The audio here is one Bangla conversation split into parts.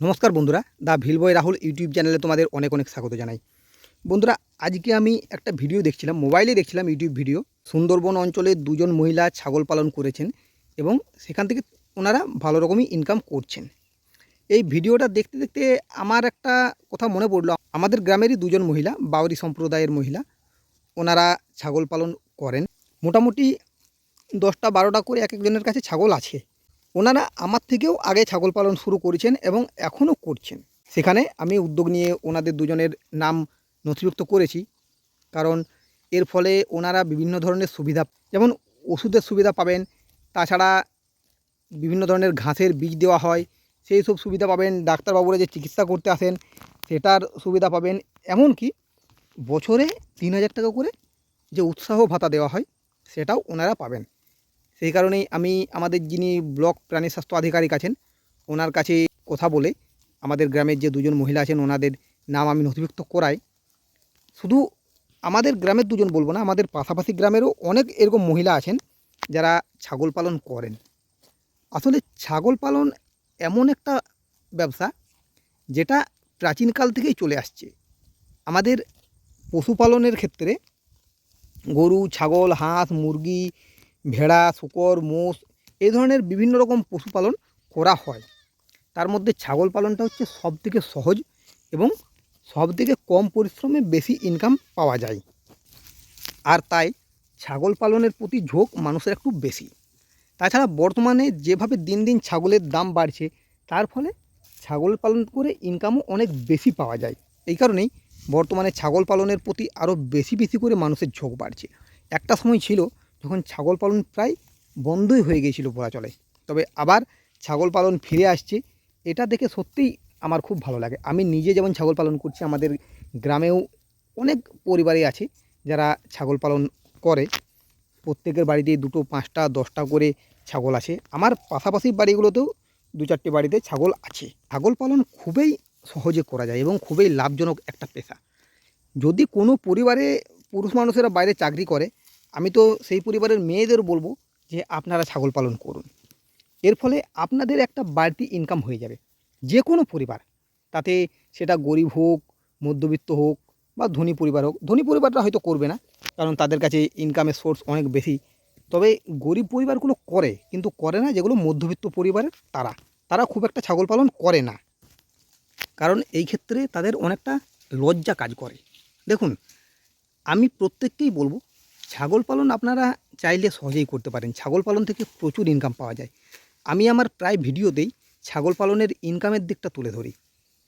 নমস্কার বন্ধুরা দ্য ভিলবয় রাহুল ইউটিউব চ্যানেলে তোমাদের অনেক অনেক স্বাগত জানাই। বন্ধুরা, আজকে আমি একটা ভিডিও দেখছিলাম, মোবাইলে দেখছিলাম ইউটিউব ভিডিও। সুন্দরবন অঞ্চলে দুজন মহিলা ছাগল পালন করেছেন এবং সেখান থেকে ওনারা ভালো রকমই ইনকাম করছেন। এই ভিডিওটা দেখতে দেখতে আমার একটা কথা মনে পড়ল। আমাদের গ্রামেরই দুজন মহিলা, বাউরি সম্প্রদায়ের মহিলা, ওনারা ছাগল পালন করেন। মোটামুটি দশটা বারোটা করে এক একজনের কাছে ছাগল আছে। ওনারা আমার থেকেও আগে ছাগল পালন শুরু করেছেন এবং এখনও করছেন। সেখানে আমি উদ্যোগ নিয়ে ওনাদের দুজনের নাম নথিভুক্ত করেছি। কারণ এর ফলে ওনারা বিভিন্ন ধরনের সুবিধা, যেমন ওষুধের সুবিধা পাবেন, তাছাড়া বিভিন্ন ধরনের ঘাসের বীজ দেওয়া হয়, সেই সব সুবিধা পাবেন, ডাক্তারবাবুরা যে চিকিৎসা করতে আসেন, সেটার সুবিধা পাবেন। এমনকি বছরে তিন হাজার টাকা করে যে উৎসাহ ভাতা দেওয়া হয়, সেটাও ওনারা পাবেন। সেই কারণেই আমি আমাদের যিনি ব্লক প্রাণী স্বাস্থ্য আধিকারিক আছেন, ওনার কাছে কথা বলে আমাদের গ্রামের যে দুজন মহিলা আছেন, ওনাদের নাম আমি নথিভুক্ত করাই। শুধু আমাদের গ্রামের দুজন বলব না, আমাদের পাশাপাশি গ্রামেরও অনেক এরকম মহিলা আছেন যারা ছাগল পালন করেন। আসলে ছাগল পালন এমন একটা ব্যবসা যেটা প্রাচীনকাল থেকেই চলে আসছে। আমাদের পশুপালনের ক্ষেত্রে গরু, ছাগল, হাঁস, মুরগি ভেড়া, শূকর, মোষ এই ধরনের বিভিন্ন রকম পশুপালন করা হয়। তার মধ্যে ছাগল পালনটা হচ্ছে সব থেকে সহজ এবং সব থেকে কম পরিশ্রমে বেশি ইনকাম পাওয়া যায়। আর তাই ছাগল পালনের প্রতি ঝোঁক মানুষের একটু বেশি। তাছাড়া বর্তমানে যেভাবে দিন দিন ছাগলের দাম বাড়ছে, তার ফলে ছাগল পালন করে ইনকামও অনেক বেশি পাওয়া যায়। এই কারণেই বর্তমানে ছাগল পালনের প্রতি আরও বেশি বেশি করে মানুষের ঝোঁক বাড়ছে। একটা সময় ছিল যখন ছাগল পালন প্রায় বন্ধই হয়ে গিয়েছিল বলা চলে তবে আবার ছাগল পালন ফিরে আসছে, এটা দেখে সত্যিই আমার খুব ভালো লাগে। আমি নিজে যেমন ছাগল পালন করছি, আমাদের গ্রামেও অনেক পরিবারে আছে যারা ছাগল পালন করে। প্রত্যেকের বাড়িতেই দুটো, পাঁচটা, দশটা করে ছাগল আছে। আমার পাশাপাশি বাড়িগুলোতেও দু চারটে বাড়িতে ছাগল আছে। ছাগল পালন খুবই সহজে করা যায় এবং খুবই লাভজনক একটা পেশা। যদি কোনো পরিবারে পুরুষ মানুষেরা বাইরে চাকরি করে আমি তো সেই পরিবারের মেয়েদের বলব যে আপনারা ছাগল পালন করুন। এর ফলে আপনাদের একটা বাড়তি ইনকাম হয়ে যাবে। যে কোনো পরিবার, তাতে সেটা গরিব হোক, মধ্যবিত্ত হোক বা ধনী পরিবার হোক, ধনী পরিবারটা হয়তো করবে না, কারণ তাদের কাছে ইনকামের সোর্স অনেক বেশি। তবে গরিব পরিবারগুলো করে, কিন্তু করে না যেগুলো মধ্যবিত্ত পরিবারের তারা। তারা খুব একটা ছাগল পালন করে না। কারণ এই ক্ষেত্রে তাদের অনেকটা লজ্জা কাজ করে। দেখুন, আমি প্রত্যেককেই বলব ছাগল পালন আপনারা চাইলে সহজেই করতে পারেন। ছাগল পালন থেকে প্রচুর ইনকাম পাওয়া যায়। আমি আমার প্রায় ভিডিওতেই ছাগল পালনের ইনকামের দিকটা তুলে ধরি।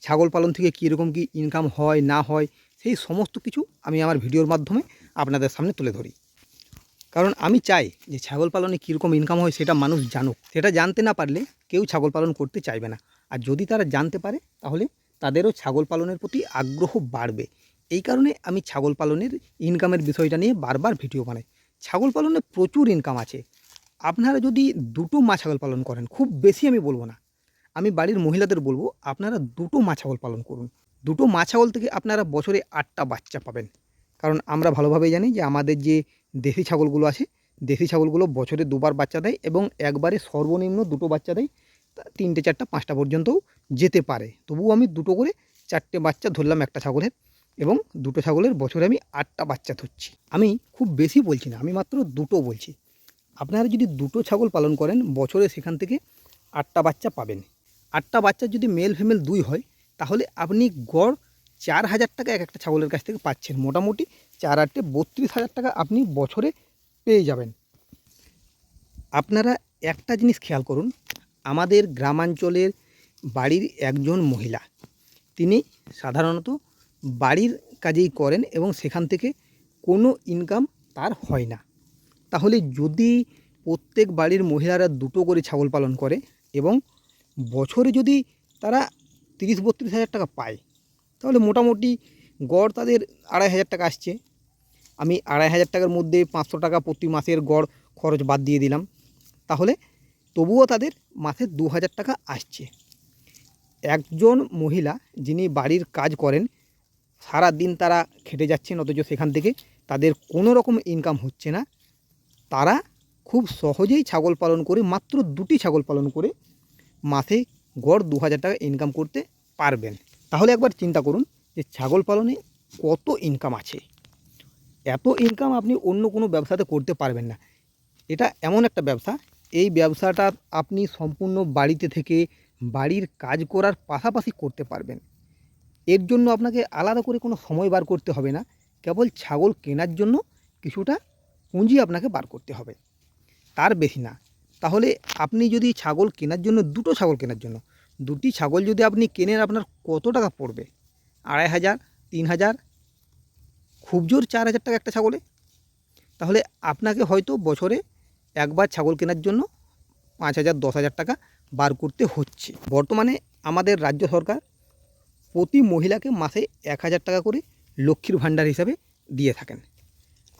ছাগল পালন থেকে কীরকম কী ইনকাম হয়, না হয়, সেই সমস্ত কিছু আমি আমার ভিডিওর মাধ্যমে আপনাদের সামনে তুলে ধরি। কারণ আমি চাই যে ছাগল পালনে কীরকম ইনকাম হয় সেটা মানুষ জানুক। সেটা জানতে না পারলে কেউ ছাগল পালন করতে চাইবে না। আর যদি তারা জানতে পারে, তাহলে তাদেরও ছাগল পালনের প্রতি আগ্রহ বাড়বে। এই কারণে আমি ছাগল পালনের ইনকামের বিষয়টা নিয়ে বারবার ভিডিও বানাই। ছাগল পালনে প্রচুর ইনকাম আছে। আপনারা যদি দুটো মা ছাগল পালন করেন, খুব বেশি আমি বলব না। আমি বাড়ির মহিলাদের বলব, আপনারা দুটো মা ছাগল পালন করুন। দুটো মা ছাগল থেকে আপনারা বছরে আটটা বাচ্চা পাবেন। কারণ আমরা ভালোভাবেই জানি যে আমাদের যে দেশি ছাগলগুলো আছে, দেশি ছাগলগুলো বছরে দুবার বাচ্চা দেয় এবং একবারে সর্বনিম্ন দুটো বাচ্চা দেয় তিনটে, চারটা, পাঁচটা পর্যন্তও যেতে পারে। তবুও আমি দুটো করে চারটে বাচ্চা ধরলাম একটা ছাগলের। এবং দুটো ছাগলের বছরে আমি আটটা বাচ্চা ধরছি। আমি খুব বেশি বলছি না, আমি মাত্র দুটো বলছি। আপনারা যদি দুটো ছাগল পালন করেন, বছরে সেখান থেকে আটটা বাচ্চা পাবেন। আটটা বাচ্চা যদি মেল ফিমেল দুই হয়, তাহলে আপনি গড় চার হাজার টাকা এক একটা ছাগলের কাছ থেকে পাচ্ছেন। মোটামুটি চার আটটে বত্রিশ হাজার টাকা আপনি বছরে পেয়ে যাবেন। আপনারা একটা জিনিস খেয়াল করুন, আমাদের গ্রামাঞ্চলের বাড়ির একজন মহিলা, তিনি সাধারণত বাড়ির কাজেই করেন এবং সেখান থেকে কোনো ইনকাম তার হয় না। তাহলে যদি প্রত্যেক বাড়ির মহিলারা দুটো করে ছাগল পালন করে এবং বছরে যদি তারা তিরিশ বত্রিশ হাজার টাকা পায়, তাহলে মোটামুটি গড় তাদের আড়াই হাজার টাকা আসছে। আমি আড়াই হাজার টাকার মধ্যে পাঁচশো টাকা প্রতি মাসের গড় খরচ বাদ দিয়ে দিলাম। তাহলে তবুও তাদের মাসে দু হাজার টাকা আসছে। একজন মহিলা যিনি বাড়ির কাজ করেন সারা দিন তারা খেটে যাচ্ছেন, অথচ সেখান থেকে তাদের কোনো রকম ইনকাম হচ্ছে না। তারা খুব সহজেই ছাগল পালন করে, মাত্র দুটি ছাগল পালন করে মাসে গড় দু হাজার টাকা ইনকাম করতে পারবেন। তাহলে একবার চিন্তা করুন যে ছাগল পালনে কত ইনকাম আছে। এত ইনকাম আপনি অন্য কোনো ব্যবসাতে করতে পারবেন না। এটা এমন একটা ব্যবসা, এই ব্যবসাটা আপনি সম্পূর্ণ বাড়িতে থেকে বাড়ির কাজ করার পাশাপাশি করতে পারবেন। এর জন্য আপনাকে আলাদা করে কোনো সময় বার করতে হবে না। কেবল ছাগল কেনার জন্য কিছুটা পুঁজি আপনাকে বার করতে হবে। তার বেশি না। তাহলে আপনি যদি ছাগল কেনার জন্য, দুটো ছাগল কেনার জন্য, দুটি ছাগল যদি আপনি কেনেন, আপনার কত টাকা পড়বে? আড়াই হাজার, তিন হাজার, খুব জোর চার হাজার টাকা একটা ছাগলে? তাহলে আপনাকে হয়তো বছরে একবার ছাগল কেনার জন্য পাঁচ হাজার, দশ হাজার টাকা বার করতে হচ্ছে। বর্তমানে আমাদের রাজ্য সরকার প্রতি মহিলাকে মাসে এক হাজার টাকা করে লক্ষ্মীর ভাণ্ডার হিসাবে দিয়ে থাকেন।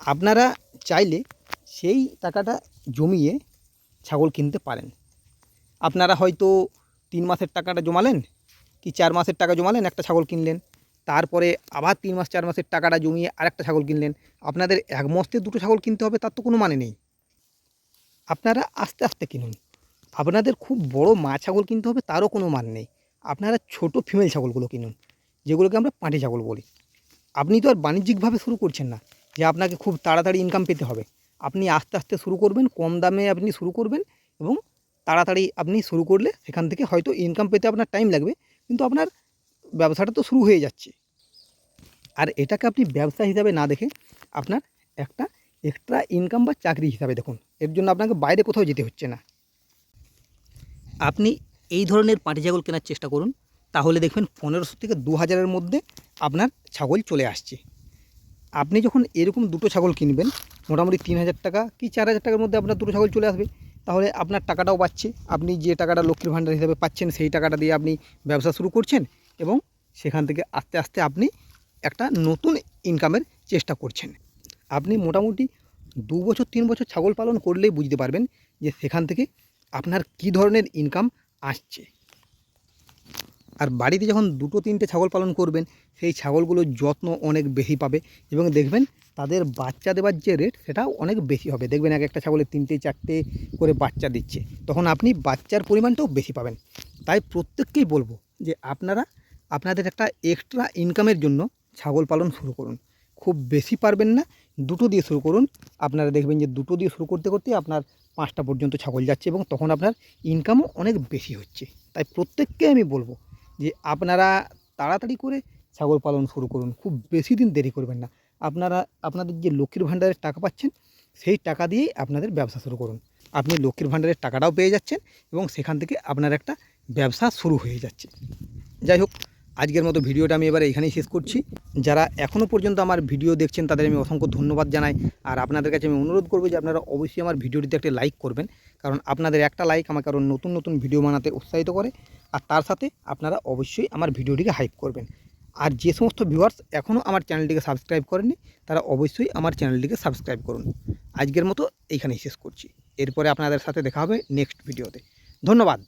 আপনারা চাইলে সেই টাকাটা জমিয়ে ছাগল কিনতে পারেন। আপনারা হয়তো তিন মাসের টাকাটা জমালেন কি চার মাসের টাকা জমালেন, একটা ছাগল কিনলেন। তারপরে আবার তিন মাস, চার মাসের টাকাটা জমিয়ে আরেকটা ছাগল কিনলেন। আপনাদের এক মস্তে দুটো ছাগল কিনতে হবে, তার তো কোনো মানে নেই। আপনারা আস্তে আস্তে কিনুন। আপনাদের খুব বড় মা ছাগল কিনতে হবে, তারও কোনো মানে নেই। আপনারা ছোট ফিমেল ছাগলগুলো কিনুন, যেগুলোকে আমরা পাঁটি ছাগল বলি। আপনি তো আর বাণিজ্যিকভাবে শুরু করছেন না, যে আপনাকে খুব তাড়াতাড়ি ইনকাম পেতে হবে। আপনি আস্তে আস্তে শুরু করবেন, কম দামে আপনি শুরু করবেন এবং তাড়াতাড়ি আপনি শুরু করলে সেখান থেকে হয়তো ইনকাম পেতে আপনার টাইম লাগবে, কিন্তু আপনার ব্যবসাটা তো শুরু হয়ে যাচ্ছে। আর এটাকে আপনি ব্যবসা হিসাবে না দেখে আপনার একটা এক্সট্রা ইনকাম বা চাকরি হিসাবে দেখুন। এর জন্য আপনাকে বাইরে কোথাও যেতে হচ্ছে না। আপনি এই ধরনের পাটি ছাগল কেনার চেষ্টা করুন। তাহলে দেখবেন পনেরোশো থেকে দু হাজারের মধ্যে আপনার ছাগল চলে আসছে। আপনি যখন এরকম দুটো ছাগল কিনবেন, মোটামুটি তিন হাজার টাকা কি চার হাজার টাকার মধ্যে আপনার দুটো ছাগল চলে আসবে। তাহলে আপনার টাকাটাও পাচ্ছে আপনি যে টাকাটা লক্ষ্মীর ভাণ্ডার হিসাবে পাচ্ছেন, সেই টাকাটা দিয়ে আপনি ব্যবসা শুরু করছেন এবং সেখান থেকে আস্তে আস্তে আপনি একটা নতুন ইনকামের চেষ্টা করছেন। আপনি মোটামুটি দু বছর, তিন বছর ছাগল পালন করলেই বুঝতে পারবেন যে সেখান থেকে আপনার কী ধরনের ইনকাম আসছে। আর বাড়িতে যখন দুটো তিনটে ছাগল পালন করবেন, সেই ছাগলগুলোর যত্ন অনেক বেশি পাবে এবং দেখবেন তাদের বাচ্চা দেওয়ার যে রেট সেটাও অনেক বেশি হবে। দেখবেন এক একটা ছাগলের তিনটে, চারটে করে বাচ্চা দিচ্ছে। তখন আপনি বাচ্চার পরিমাণটাও বেশি পাবেন। তাই প্রত্যেককেই বলব যে আপনারা আপনাদের একটা এক্সট্রা ইনকামের জন্য ছাগল পালন শুরু করুন। খুব বেশি পারবেন না, দুটো দিয়ে শুরু করুন। আপনারা দেখবেন যে দুটো দিয়ে শুরু করতে করতে আপনার পাঁচটা পর্যন্ত ছাগল যাচ্ছে এবং তখন আপনার ইনকামও অনেক বেশি হচ্ছে। তাই প্রত্যেককে আমি বলব যে আপনারা তাড়াতাড়ি করে ছাগল পালন শুরু করুন, খুব বেশি দিন দেরি করবেন না। আপনারা, আপনাদের যে লক্ষ্মীর ভাণ্ডারের টাকা পাচ্ছেন, সেই টাকা দিয়েই আপনাদের ব্যবসা শুরু করুন। আপনি লক্ষ্মীর ভাণ্ডারের টাকাটাও পেয়ে যাচ্ছেন এবং সেখান থেকে আপনার একটা ব্যবসা শুরু হয়ে যাচ্ছে। যাই হোক আজকের মতো ভিডিওটা আমি এবার এখানেই শেষ করছি। যারা এখনও পর্যন্ত আমার ভিডিও দেখছেন, তাদের আমি অসংখ্য ধন্যবাদ জানাই। আর আপনাদের কাছে আমি অনুরোধ করব যে আপনারা অবশ্যই আমার ভিডিওটিতে একটা লাইক করবেন, কারণ আপনাদের একটা লাইক আমাকে আরও নতুন নতুন ভিডিও বানাতে উৎসাহিত করে। আর তার সাথে আপনারা অবশ্যই আমার ভিডিওটিকে হাইপ করবেন। আর যে সমস্ত ভিউয়ার্স এখনও আমার চ্যানেলটিকে সাবস্ক্রাইব করেননি, তারা অবশ্যই আমার চ্যানেলটিকে সাবস্ক্রাইব করুন। আজকের মতো এইখানেই শেষ করছি। এরপরে আপনাদের সাথে দেখা হবে নেক্সট ভিডিওতে ধন্যবাদ।